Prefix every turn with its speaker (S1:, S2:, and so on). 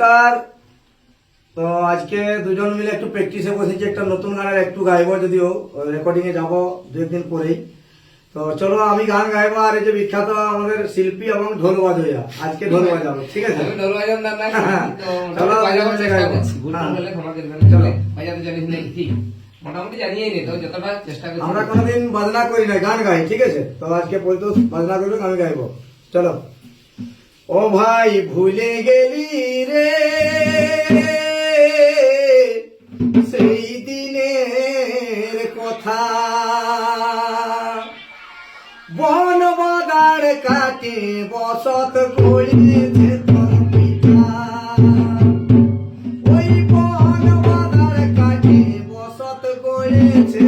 S1: নমস্কার। তো আজকে দুজন মিলে একটু প্র্যাকটিসে বসেছি একটা নতুন গানের একটু গাইবো যদিও রেকর্ডিং এ যাব দু একদিন পরেই। তো চলো আমি গান গাইবো আর এই যে বিখ্যাত আমাদের শিল্পী এবং ঢোল বাজয়া। আজকে ঢোল বাজাবো ঠিক আছে?
S2: ঢোল বাজান না
S1: চলো, হ্যাঁ। চলো।
S2: চলো বাজাতে জানিস না কি মোটামুটি জানিয়েই নি তো যতটা চেষ্টা করছি।
S1: আমরা কোনোদিন বাজনা করি না গান গাই ঠিক আছে? তো আজকে বলতো বাজনা করবে আমি গাইবো। চলো। ও ভাই ভুলে গেলি রে। সেই দিনের কথা। বনবাদার কাটে বসত করিয়েছে তোর পিতা ওই বনবাদার কাটে বসত করেছে